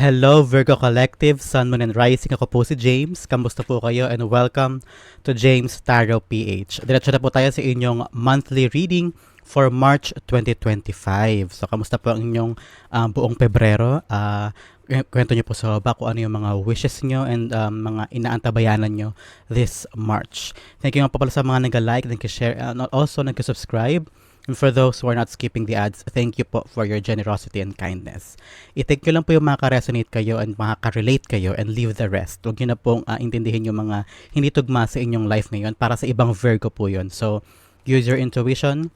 Hello Virgo Collective, Sun, Moon, and Rising. Ako po si James. Kamusta po kayo and welcome to James Tarot PH. Diretso na po tayo sa inyong monthly reading for March 2025. So, kamusta po ang inyong um, buong Pebrero? Uh, kwento nyo po sa baba kung ano yung mga wishes nyo and um, mga inaantabayanan nyo this March. Thank you nga po pala sa mga nag-like, nag-share, and also nag-subscribe. And for those who are not skipping the ads, thank you po for your generosity and kindness. I-take nyo lang po yung makaka-resonate kayo and makaka-relate kayo and leave the rest. Huwag nyo na pong uh, intindihin yung mga hindi tugma sa inyong life ngayon para sa ibang Virgo po yun. So, use your intuition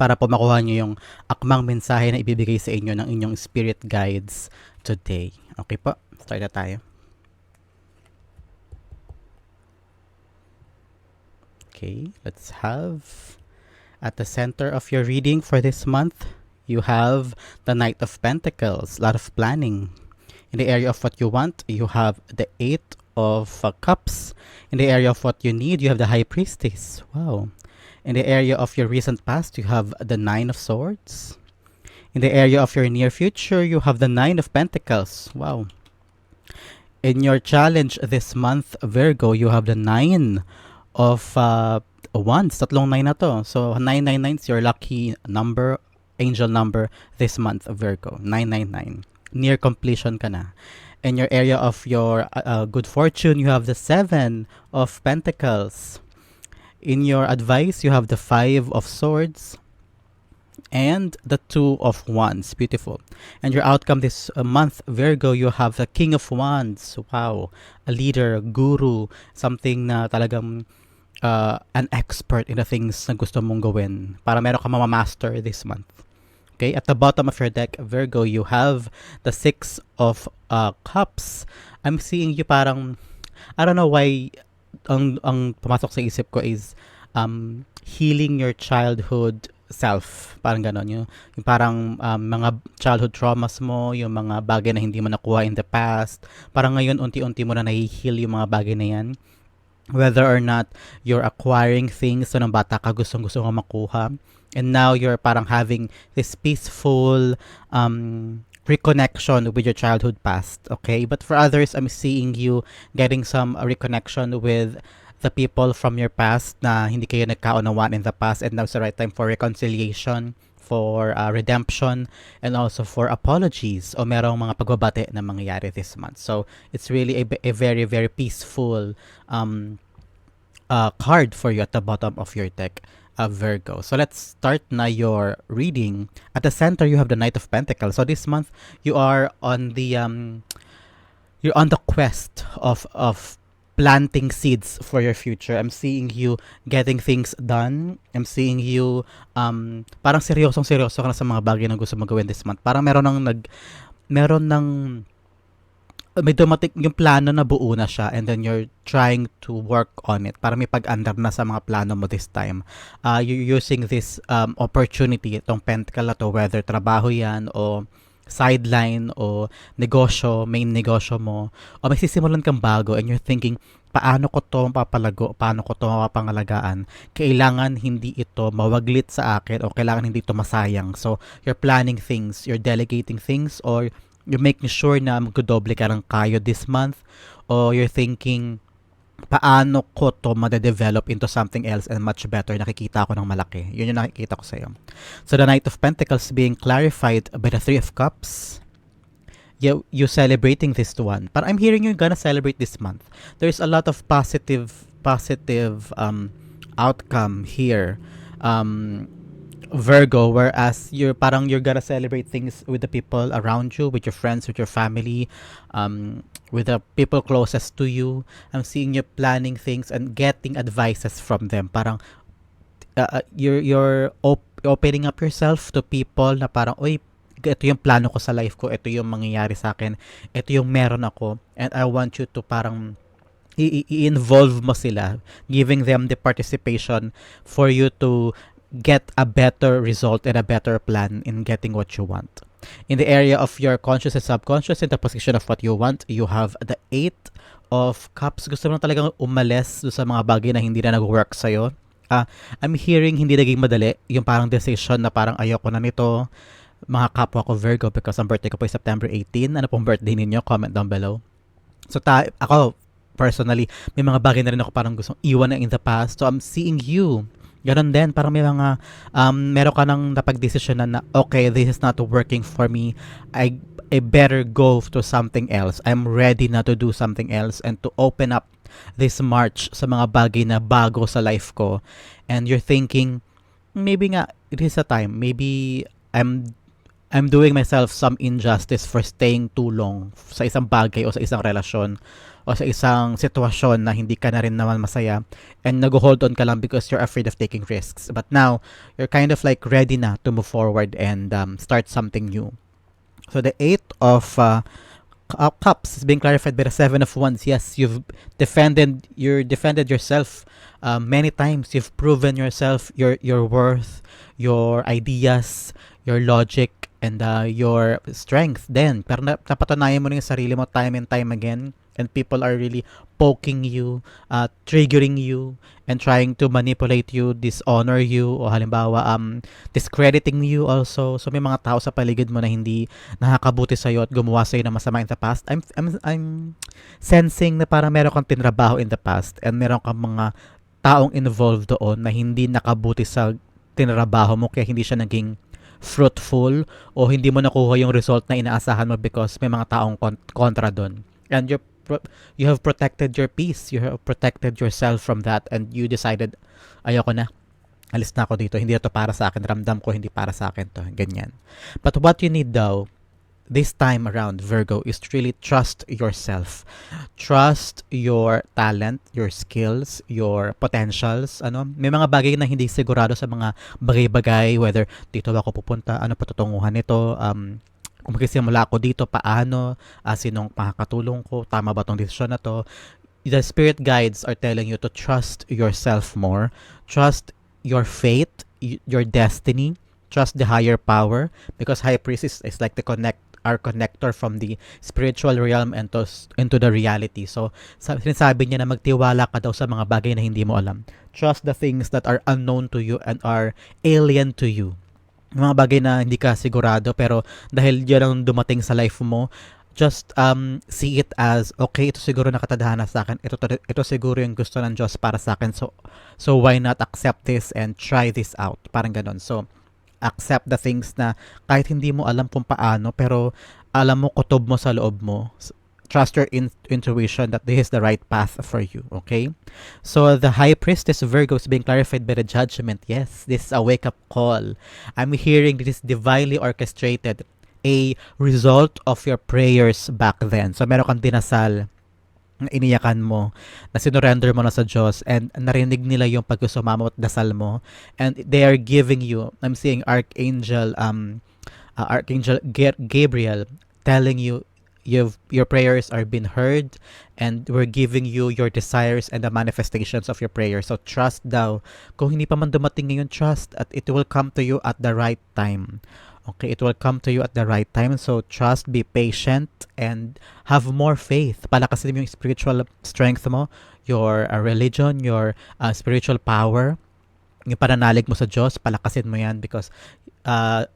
para po makuha nyo yung akmang mensahe na ibibigay sa inyo ng inyong spirit guides today. Okay po, start na tayo. Okay, let's have at the center of your reading for this month, you have the Knight of Pentacles, a lot of planning. In the area of what you want, you have the Eight of uh, Cups. In the area of what you need, you have the High Priestess. Wow. In the area of your recent past, you have the Nine of Swords. In the area of your near future, you have the Nine of Pentacles. Wow. In your challenge this month, Virgo, you have the Nine of uh, Wands. Tatlong nine na to. So, 999 is your lucky number, angel number this month, Virgo. 999. Near completion ka na. In your area of your uh, good fortune, you have the Seven of Pentacles. In your advice, you have the Five of Swords and the Two of Wands. Beautiful. And your outcome this uh, month, Virgo, you have the King of Wands. Wow. A leader, guru, something na talagang uh, an expert in the things na gusto mong gawin para meron ka mamamaster this month. Okay, at the bottom of your deck, Virgo, you have the Six of uh, Cups. I'm seeing you parang, I don't know why, ang, ang pumasok sa isip ko is um, healing your childhood self. Parang ganon. Yung, yung parang um, mga childhood traumas mo, yung mga bagay na hindi mo nakuha in the past. Parang ngayon, unti-unti mo na nahi-heal yung mga bagay na yan whether or not you're acquiring things so ng bata ka gustong gusto nga makuha. And now you're parang having this peaceful um reconnection with your childhood past okay? But for others i'm seeing you getting some uh, reconnection with the people from your past na hindi kayo nagkaunawaan in the past and now's the right time for reconciliation for uh, redemption and also for apologies o merong mga pagbabate na mangyayari this month. So it's really a, a very very peaceful um, uh, card for you at the bottom of your deck. Uh, Virgo. So let's start na your reading. At the center, you have the Knight of Pentacles. So this month, you are on the um, you're on the quest of of planting seeds for your future. I'm seeing you getting things done. I'm seeing you um parang seryosong seryoso ka na sa mga bagay na gusto mo gawin this month. Parang meron nang nag meron nang may dumating yung plano na buo na siya and then you're trying to work on it para may pag-andar na sa mga plano mo this time. Uh, you're using this um, opportunity, itong pentacle na to, whether trabaho yan o sideline o negosyo, main negosyo mo, o may sisimulan kang bago and you're thinking, paano ko to mapapalago, paano ko to mapapangalagaan, kailangan hindi ito mawaglit sa akin o kailangan hindi ito masayang. So, you're planning things, you're delegating things, or you're making sure na magdodoble ka ng kayo this month, or you're thinking, paano ko to ma-develop into something else and much better, nakikita ko ng malaki. Yun yung nakikita ko sa iyo. So the Knight of Pentacles being clarified by the Three of Cups, you you celebrating this one. But I'm hearing you're gonna celebrate this month. There's a lot of positive positive um outcome here. Um Virgo, whereas you're parang you're gonna celebrate things with the people around you, with your friends, with your family, um, with the people closest to you. I'm seeing you planning things and getting advices from them. Parang uh, uh you're you're op- opening up yourself to people na parang, oy, ito yung plano ko sa life ko, ito yung mangyayari sa akin, ito yung meron ako, and I want you to parang i-involve mo sila, giving them the participation for you to get a better result and a better plan in getting what you want. In the area of your conscious and subconscious, in the position of what you want, you have the Eight of Cups. Gusto mo talagang umalis sa mga bagay na hindi na nag-work sa'yo. Uh, I'm hearing hindi naging madali. Yung parang decision na parang ayoko na nito. mga kapwa ko Virgo because ang birthday ko po ay September 18. Ano pong birthday ninyo? Comment down below. So ta ako personally, may mga bagay na rin ako parang gustong iwan na in the past. So I'm seeing you. Ganon din, parang may mga, um, meron ka nang napag-desisyon na, na, okay, this is not working for me. I, I better go to something else. I'm ready na to do something else and to open up this March sa mga bagay na bago sa life ko. And you're thinking, maybe nga, it is a time. Maybe I'm I'm doing myself some injustice for staying too long sa isang bagay o sa isang relasyon o sa isang sitwasyon na hindi ka na rin naman masaya and nag-hold on ka lang because you're afraid of taking risks. But now, you're kind of like ready na to move forward and um, start something new. So the eight of uh, cu- cups is being clarified by the seven of wands. Yes, you've defended you defended yourself um, many times. You've proven yourself, your your worth, your ideas, your logic, and uh, your strength then. Pero na, napatunayan mo na yung sarili mo time and time again and people are really poking you, uh, triggering you, and trying to manipulate you, dishonor you, o halimbawa, um, discrediting you also. So, may mga tao sa paligid mo na hindi nakakabuti sa'yo at gumawa sa'yo ng masama in the past. I'm, I'm, I'm sensing na parang meron kang tinrabaho in the past and meron kang mga taong involved doon na hindi nakabuti sa tinrabaho mo kaya hindi siya naging fruitful o hindi mo nakuha yung result na inaasahan mo because may mga taong kon- kontra doon. And pro- you have protected your peace. You have protected yourself from that and you decided ayoko na. Alis na ako dito. Hindi ito para sa akin. Ramdam ko hindi para sa akin to. Ganyan. But what you need daw this time around Virgo is really trust yourself. Trust your talent, your skills, your potentials. Ano, may mga bagay na hindi sigurado sa mga bagay-bagay whether dito ako pupunta, ano patutunguhan nito, um kung magsisimula ako dito, paano, uh, sinong makakatulong ko, tama ba tong desisyon na to. The spirit guides are telling you to trust yourself more, trust your fate, your destiny, trust the higher power because high priest is, is like the connect our connector from the spiritual realm and to, into the reality. So, sa, sinasabi niya na magtiwala ka daw sa mga bagay na hindi mo alam. Trust the things that are unknown to you and are alien to you. Mga bagay na hindi ka sigurado pero dahil yan ang dumating sa life mo, just um, see it as okay ito siguro nakatadhana sa akin ito ito siguro yung gusto ng Diyos para sa akin so so why not accept this and try this out parang ganon so accept the things na kahit hindi mo alam kung paano pero alam mo kutob mo sa loob mo. Trust your in- intuition that this is the right path for you okay? So the high priestess virgo. Is being clarified by the judgment. Yes this is a wake up call. I'm hearing this is divinely orchestrated a result of your prayers back then. So meron kang dinasal na iniyakan mo, na sinurrender mo na sa Diyos, and narinig nila yung pagkusumamo at dasal mo, and they are giving you, I'm seeing Archangel, um, uh, Archangel Ga- Gabriel telling you, you've, your prayers are being heard, and we're giving you your desires and the manifestations of your prayers. So trust daw. Kung hindi pa man dumating ngayon, trust at it will come to you at the right time. Okay, it will come to you at the right time. So trust, be patient, and have more faith. Palakasin mo yung spiritual strength mo, your uh, religion, your uh, spiritual power, yung pananalig mo sa Diyos, palakasin mo yan because uh,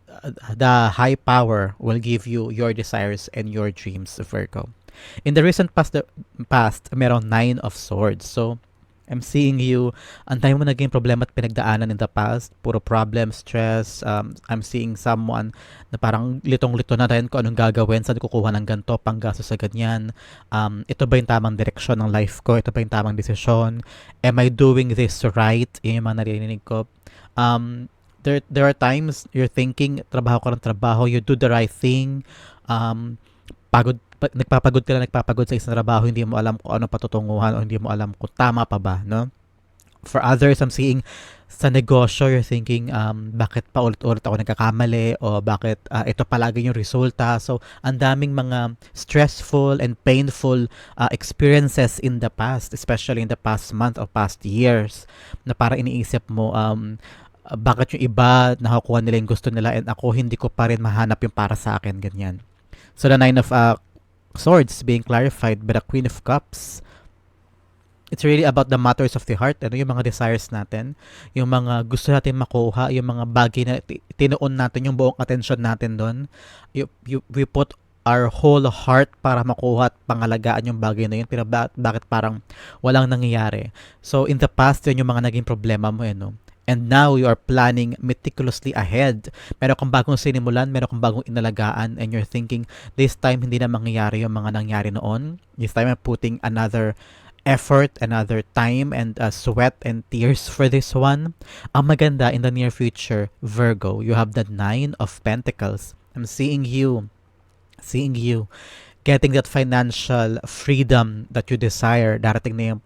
the high power will give you your desires and your dreams, Virgo. In the recent past, past meron nine of swords. So, I'm seeing you, ang dami mo naging problema at pinagdaanan in the past, puro problem, stress, um, I'm seeing someone na parang litong-lito na rin kung anong gagawin, saan kukuha ng ganito, panggaso sa ganyan, um, ito ba yung tamang direksyon ng life ko, ito ba yung tamang desisyon, am I doing this right, yun yung mga narinig ko, um, there, there are times you're thinking, trabaho ka ng trabaho, you do the right thing, um, pagod pa, nagpapagod ka lang, nagpapagod sa isang trabaho, hindi mo alam kung ano patutunguhan o hindi mo alam kung tama pa ba, no? For others, I'm seeing sa negosyo, you're thinking, um, bakit pa ulit-ulit ako nagkakamali o bakit uh, ito palagi yung resulta. So, ang daming mga stressful and painful uh, experiences in the past, especially in the past month or past years, na para iniisip mo, um, bakit yung iba nakakuha nila yung gusto nila and ako hindi ko pa rin mahanap yung para sa akin, ganyan. So, the nine of uh, Swords being clarified by the Queen of Cups. it's really about the matters of the heart, ano, yung mga desires natin, yung mga gusto natin makuha, yung mga bagay na ti- tinuon natin, yung buong attention natin doon. We put our whole heart para makuha at pangalagaan yung bagay na yun. Pero ba- bakit parang walang nangyayari? So, in the past, yun yung mga naging problema mo, eh, no? And now you are planning meticulously ahead. Meron kang bagong sinimulan, meron kang bagong inalagaan, and you're thinking, this time hindi na mangyayari yung mga nangyari noon. This time I'm putting another effort, another time, and uh, sweat and tears for this one. Ang maganda in the near future, Virgo, you have the Nine of Pentacles. I'm seeing you, seeing you getting that financial freedom that you desire. Darating na yung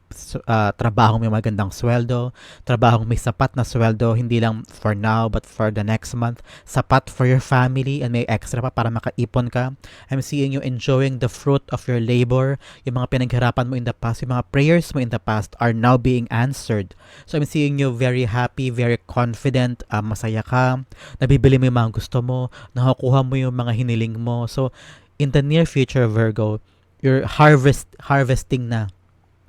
uh, trabaho may magandang sweldo, trabaho may sapat na sweldo, hindi lang for now but for the next month. Sapat for your family and may extra pa para makaipon ka. I'm seeing you enjoying the fruit of your labor. Yung mga pinaghirapan mo in the past, yung mga prayers mo in the past are now being answered. So I'm seeing you very happy, very confident, uh, masaya ka, nabibili mo yung mga gusto mo, nakukuha mo yung mga hiniling mo. So in the near future, Virgo, you're harvest harvesting na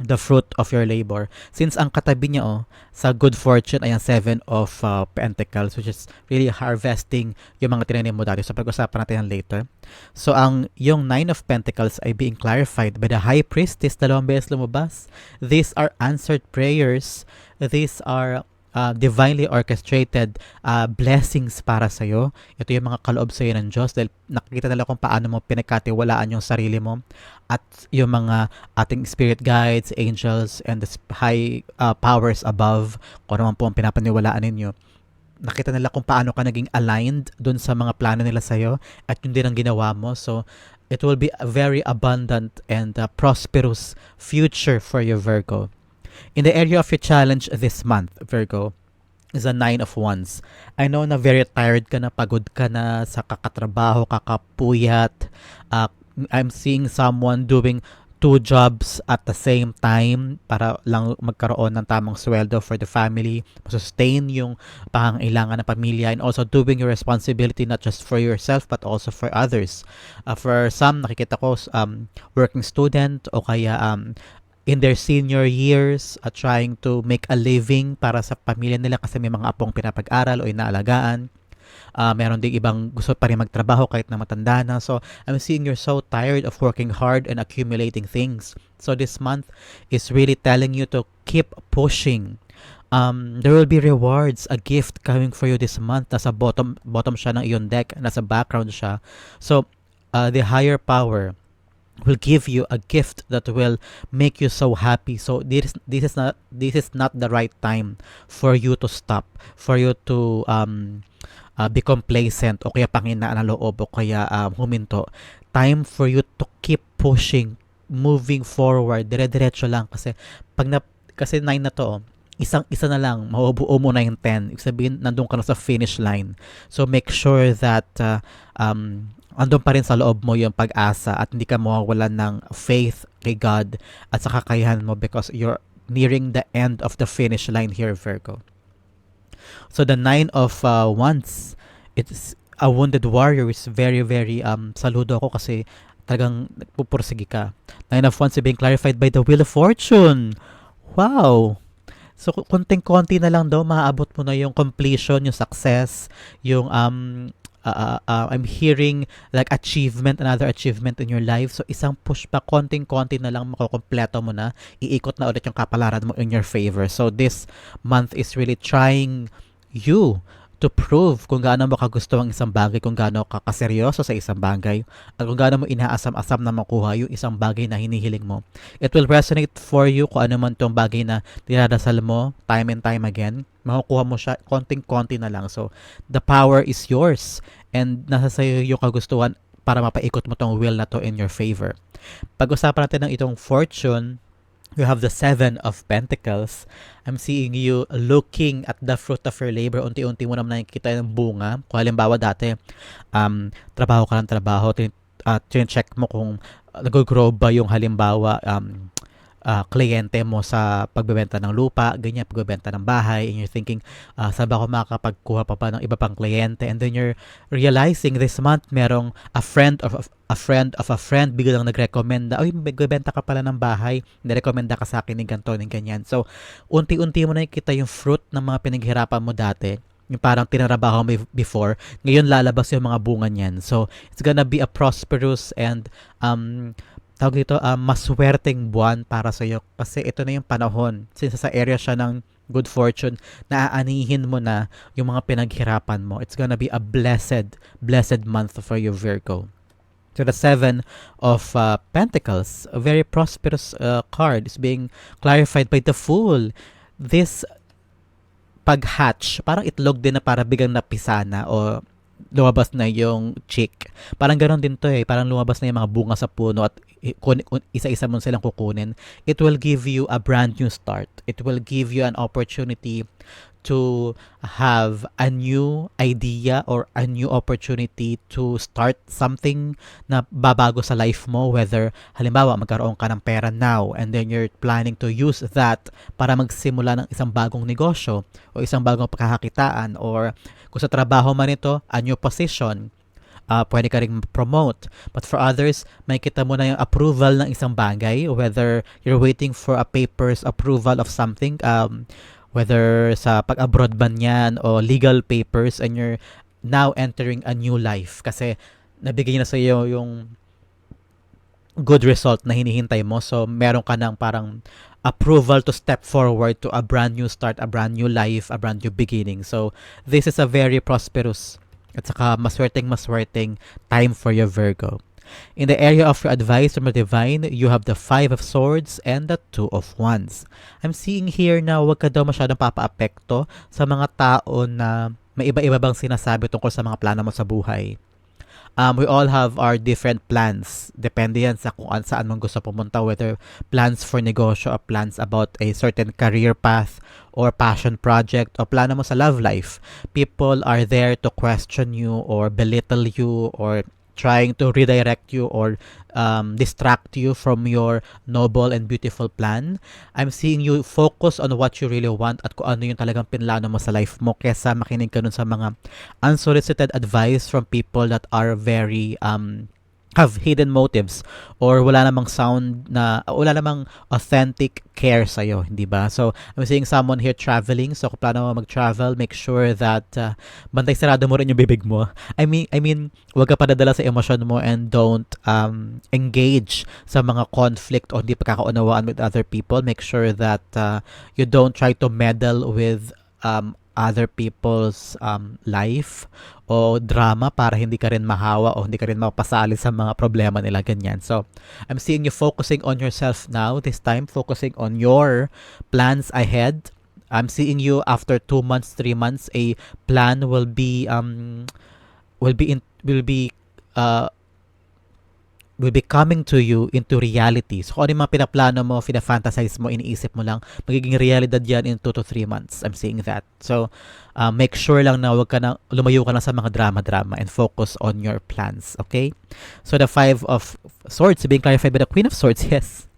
the fruit of your labor. Since ang katabi niya oh, sa good fortune ay ang seven of uh, pentacles which is really harvesting yung mga tinanim mo dati. So pag-usapan natin yan later. So ang yung nine of pentacles ay being clarified by the high priestess dalawang beses lumabas. These are answered prayers. These are uh, divinely orchestrated uh, blessings para sa iyo. Ito yung mga kaloob sa iyo ng Diyos dahil nakikita nila kung paano mo pinagkatiwalaan yung sarili mo at yung mga ating spirit guides, angels, and the high uh, powers above, kung naman po ang pinapaniwalaan ninyo nakita nila kung paano ka naging aligned dun sa mga plano nila sa'yo at yun din ang ginawa mo. So, it will be a very abundant and uh, prosperous future for your Virgo. In the area of your challenge this month, Virgo, is a nine of wands. I know na very tired ka na, pagod ka na sa kakatrabaho, kakapuyat. Uh, I'm seeing someone doing two jobs at the same time para lang magkaroon ng tamang sweldo for the family, sustain yung pangangailangan ng pamilya and also doing your responsibility not just for yourself but also for others. Uh, for some, nakikita ko um, working student o kaya um, in their senior years at trying to make a living para sa pamilya nila kasi may mga apong pinapag-aral o inaalagaan. Uh, meron ding ibang gusto pa rin magtrabaho kahit na matanda na. So, I'm seeing you're so tired of working hard and accumulating things. So, this month is really telling you to keep pushing. Um, there will be rewards, a gift coming for you this month. Nasa bottom, bottom siya ng iyong deck. Nasa background siya. So, uh, the higher power, will give you a gift that will make you so happy so this this is not this is not the right time for you to stop for you to um uh, be complacent o kaya panginaan ang loob o kaya um, huminto time for you to keep pushing moving forward dire-diretso lang kasi pag na, kasi 9 na to oh, isang isa na lang, mabubuo mo na yung 10. Ibig sabihin, nandun ka na sa finish line. So, make sure that uh, um, andun pa rin sa loob mo yung pag-asa at hindi ka mawawalan ng faith kay God at sa kakayahan mo because you're nearing the end of the finish line here, Virgo. So the nine of uh, wands, it's a wounded warrior is very, very, um, saludo ako kasi talagang nagpupursige ka. Nine of wands is being clarified by the wheel of fortune. Wow! So, konting-konti na lang daw, maaabot mo na yung completion, yung success, yung um, uh, uh, I'm hearing like achievement, another achievement in your life. So isang push pa, konting-konti na lang makukompleto mo na, iikot na ulit yung kapalaran mo in your favor. So this month is really trying you to prove kung gaano mo kagusto ang isang bagay, kung gaano ka kaseryoso sa isang bagay, at kung gaano mo inaasam-asam na makuha yung isang bagay na hinihiling mo. It will resonate for you kung ano man tong bagay na dinadasal mo time and time again. Makukuha mo siya konting-konti na lang. So, the power is yours and nasa sa'yo yung kagustuhan para mapaikot mo tong will na to in your favor. Pag-usapan natin ng itong fortune, you have the seven of pentacles. I'm seeing you looking at the fruit of your labor. Unti-unti mo naman nakikita yung bunga. Kung halimbawa dati, um, trabaho ka ng trabaho, tin- uh, check mo kung nag-grow ba yung halimbawa um, ah, kliyente mo sa pagbebenta ng lupa, ganyan, pagbebenta ng bahay, and you're thinking, ah, saan ba ako makakapagkuha pa pa ng iba pang kliyente? And then you're realizing this month, merong a friend of a friend of a friend biglang nag-recommend na, ay, magbebenta ka pala ng bahay, nirekomenda ka sa akin ng ganito, ng ganyan. So, unti-unti mo na nakikita yung fruit ng mga pinaghirapan mo dati, yung parang tinarabaho mo before, ngayon lalabas yung mga bunga niyan. So, it's gonna be a prosperous and um, tawag dito, um, maswerteng buwan para sa iyo kasi ito na yung panahon. Since sa area siya ng good fortune, naaanihin mo na yung mga pinaghirapan mo. It's gonna be a blessed, blessed month for you, Virgo. So the Seven of uh, Pentacles, a very prosperous uh, card, is being clarified by the Fool. This pag-hatch, parang itlog din na para bigang napisana o lumabas na yung chick. Parang ganoon din to eh. Parang lumabas na yung mga bunga sa puno at isa-isa mo silang kukunin. It will give you a brand new start. It will give you an opportunity to have a new idea or a new opportunity to start something na babago sa life mo whether halimbawa magkaroon ka ng pera now and then you're planning to use that para magsimula ng isang bagong negosyo o isang bagong pagkakakitaan or kung sa trabaho man ito, a new position, uh, pwede ka rin promote. But for others, may kita mo na yung approval ng isang bagay, whether you're waiting for a paper's approval of something, um, whether sa pag-abroad ban yan o legal papers and you're now entering a new life kasi nabigay na sa iyo yung good result na hinihintay mo. So, meron ka ng parang approval to step forward to a brand new start, a brand new life, a brand new beginning. So, this is a very prosperous at saka maswerteng maswerteng time for your Virgo. In the area of your advice from the divine, you have the Five of Swords and the Two of Wands. I'm seeing here na huwag ka daw masyadong papaapekto sa mga tao na may iba-iba bang sinasabi tungkol sa mga plano mo sa buhay um, we all have our different plans. Depende yan sa kung an- saan man gusto pumunta, whether plans for negosyo or plans about a certain career path or passion project o plano mo sa love life. People are there to question you or belittle you or trying to redirect you or um, distract you from your noble and beautiful plan. I'm seeing you focus on what you really want at kung ano yung talagang pinlano mo sa life mo kesa makinig ka nun sa mga unsolicited advice from people that are very um, have hidden motives or wala namang sound na wala namang authentic care sa iyo, hindi ba? So, I'm seeing someone here traveling. So, kung plano mo mag-travel, make sure that uh, bantay sarado mo rin yung bibig mo. I mean, I mean, huwag ka padadala sa emosyon mo and don't um, engage sa mga conflict o hindi pagkakaunawaan with other people. Make sure that uh, you don't try to meddle with um, other people's um, life o drama para hindi ka rin mahawa o hindi ka rin mapasali sa mga problema nila ganyan. So, I'm seeing you focusing on yourself now this time, focusing on your plans ahead. I'm seeing you after two months, three months, a plan will be um will be in will be uh will be coming to you into reality. So, kung ano yung mga pinaplano mo, fina-fantasize mo, iniisip mo lang, magiging realidad yan in 2 to 3 months. I'm seeing that. So, uh, make sure lang na wag ka na, lumayo ka na sa mga drama-drama and focus on your plans. Okay? So, the Five of Swords being clarified by the Queen of Swords, yes.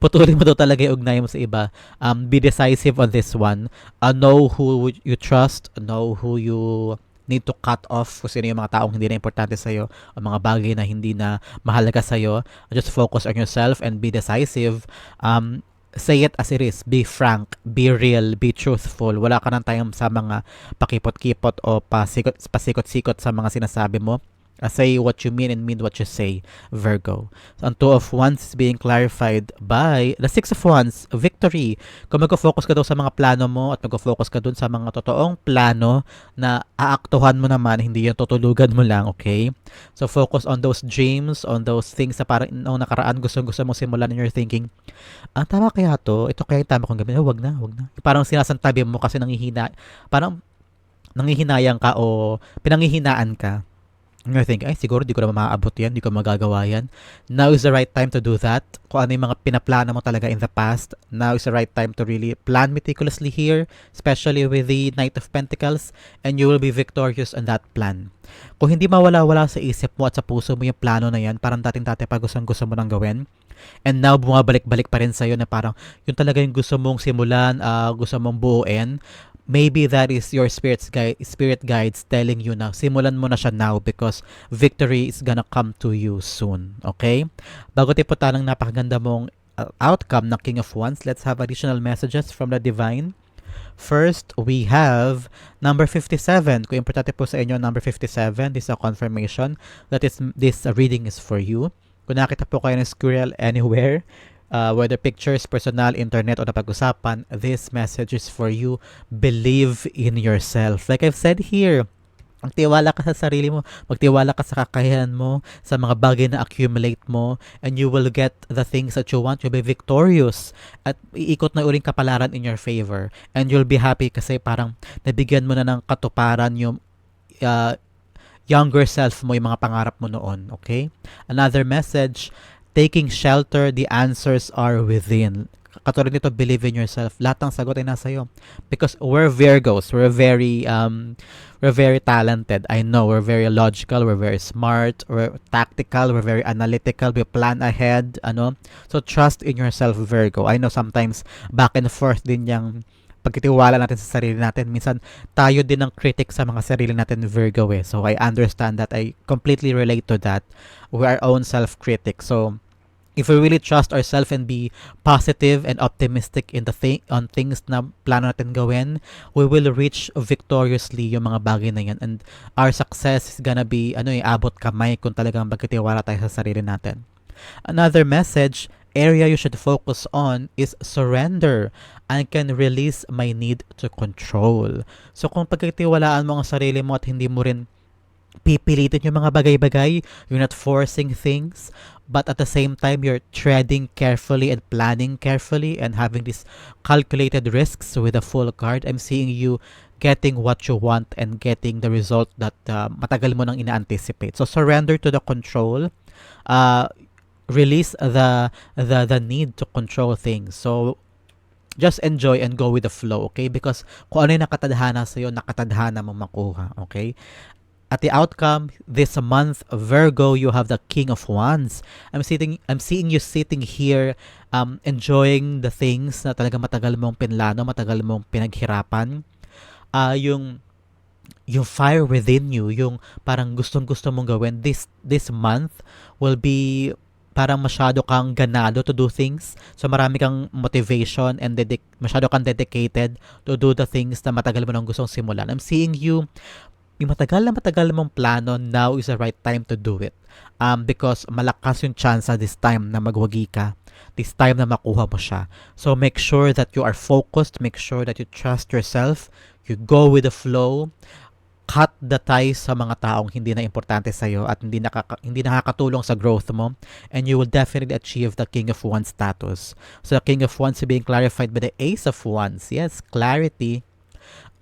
Putulin mo daw talaga yung ugnay mo sa iba. Um, be decisive on this one. Uh, know who you trust. Know who you need to cut off kung sino yung mga taong hindi na importante sa'yo o mga bagay na hindi na mahalaga sa'yo. Just focus on yourself and be decisive. Um, say it as it is. Be frank, be real, be truthful. Wala ka ng time sa mga pakipot-kipot o pasikot, pasikot-sikot sa mga sinasabi mo. Uh, say what you mean and mean what you say, Virgo. So, ang Two of Wands is being clarified by the Six of Wands, victory. Kung mag-focus ka daw sa mga plano mo at mag-focus ka dun sa mga totoong plano na aaktuhan mo naman, hindi yung tutulugan mo lang, okay? So, focus on those dreams, on those things na parang noong nakaraan gusto-gusto mong simulan and you're thinking, ah, tama kaya to? Ito kaya yung tama kong gawin? Oh, wag na, wag na. Parang sinasantabi mo kasi nangihina, parang nangihinayang ka o pinangihinaan ka. You're thinking, ay siguro di ko na maaabot yan, di ko magagawa yan. Now is the right time to do that. Kung ano yung mga pinaplano mo talaga in the past, now is the right time to really plan meticulously here, especially with the Knight of Pentacles, and you will be victorious on that plan. Kung hindi mawala-wala sa isip mo at sa puso mo yung plano na yan, parang dating-dati pa gustong gusto mo nang gawin, And now, bumabalik-balik pa rin sa'yo na parang yun talaga yung gusto mong simulan, ah, gusto mong buuin. Maybe that is your spirit's guide, spirit guides telling you na simulan mo na siya now because victory is gonna come to you soon. Okay? Bago tayo punta ng napakaganda mong uh, outcome ng King of Wands, let's have additional messages from the Divine. First, we have number 57. Kung importante po sa inyo, number 57, this is a confirmation that is, this reading is for you. Kung nakita po kayo ng squirrel anywhere, uh, whether pictures, personal, internet, o napag-usapan, this message is for you. Believe in yourself. Like I've said here, magtiwala ka sa sarili mo, magtiwala ka sa kakayahan mo, sa mga bagay na accumulate mo, and you will get the things that you want. You'll be victorious. At iikot na uling kapalaran in your favor. And you'll be happy kasi parang nabigyan mo na ng katuparan yung uh, younger self mo, yung mga pangarap mo noon. Okay? Another message, taking shelter, the answers are within. Katulad nito, believe in yourself. Lahat ng sagot ay nasa iyo. Because we're Virgos. We're very, um, we're very talented. I know, we're very logical, we're very smart, we're tactical, we're very analytical, we plan ahead, ano. So, trust in yourself, Virgo. I know sometimes back and forth din yung pagkitiwala natin sa sarili natin. Minsan, tayo din ang critic sa mga sarili natin, Virgo eh. So, I understand that. I completely relate to that. We're our own self-critic. So, if we really trust ourselves and be positive and optimistic in the thing on things na plano natin gawin, we will reach victoriously yung mga bagay na yan. And our success is gonna be, ano eh, abot kamay kung talagang magkatiwala tayo sa sarili natin. Another message, area you should focus on is surrender. I can release my need to control. So kung pagkatiwalaan mo ang sarili mo at hindi mo rin pipilitin yung mga bagay-bagay, you're not forcing things, but at the same time, you're treading carefully and planning carefully and having these calculated risks with a full card. I'm seeing you getting what you want and getting the result that uh, matagal mo nang ina-anticipate. So surrender to the control. Uh, release the the the need to control things. So just enjoy and go with the flow, okay? Because kung ano yung nakatadhana sa'yo, nakatadhana mo makuha, okay? At the outcome this month, Virgo, you have the King of Wands. I'm sitting, I'm seeing you sitting here, um, enjoying the things na talaga matagal mong pinlano, matagal mong pinaghirapan. Ah, yung yung fire within you, yung parang gustong-gusto mong gawin this this month will be parang masyado kang ganado to do things. So marami kang motivation and dedic masyado kang dedicated to do the things na matagal mo nang gustong simulan. I'm seeing you yung matagal na matagal mong plano, now is the right time to do it. Um, because malakas yung chance this time na magwagi ka. This time na makuha mo siya. So make sure that you are focused. Make sure that you trust yourself. You go with the flow. Cut the ties sa mga taong hindi na importante sa iyo at hindi nakaka, hindi nakakatulong sa growth mo and you will definitely achieve the King of Wands status. So the King of Wands being clarified by the Ace of Wands. Yes, clarity.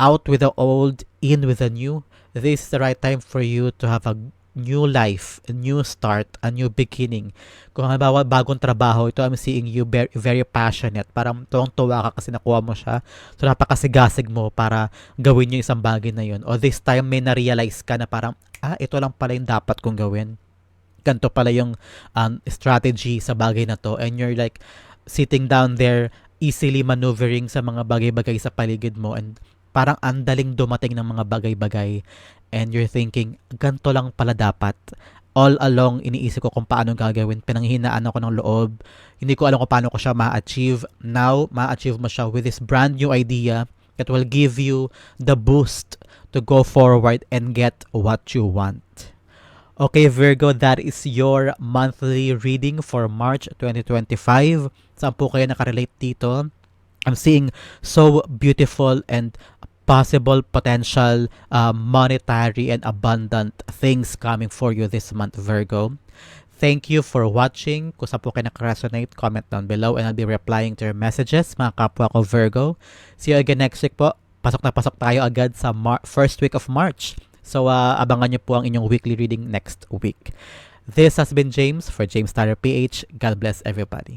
Out with the old, in with the new this is the right time for you to have a new life, a new start, a new beginning. Kung halimbawa bagong trabaho, ito I'm seeing you very, very passionate. Parang tuwang-tuwa ka kasi nakuha mo siya. So napakasigasig mo para gawin yung isang bagay na yun. O this time may na-realize ka na parang, ah, ito lang pala yung dapat kong gawin. Ganto pala yung um, strategy sa bagay na to. And you're like sitting down there, easily maneuvering sa mga bagay-bagay sa paligid mo and parang andaling dumating ng mga bagay-bagay and you're thinking, ganito lang pala dapat. All along, iniisip ko kung paano gagawin. Pinanghinaan ako ng loob. Hindi ko alam kung paano ko siya ma-achieve. Now, ma-achieve mo siya with this brand new idea that will give you the boost to go forward and get what you want. Okay, Virgo, that is your monthly reading for March 2025. Saan po kayo nakarelate dito? I'm seeing so beautiful and possible potential uh, monetary and abundant things coming for you this month, Virgo. Thank you for watching. Kung saan po kayo nakaresonate, comment down below and I'll be replying to your messages, mga kapwa ko Virgo. See you again next week po. Pasok na pasok tayo agad sa Mar- first week of March. So, uh, abangan niyo po ang inyong weekly reading next week. This has been James for James Tyler PH. God bless everybody.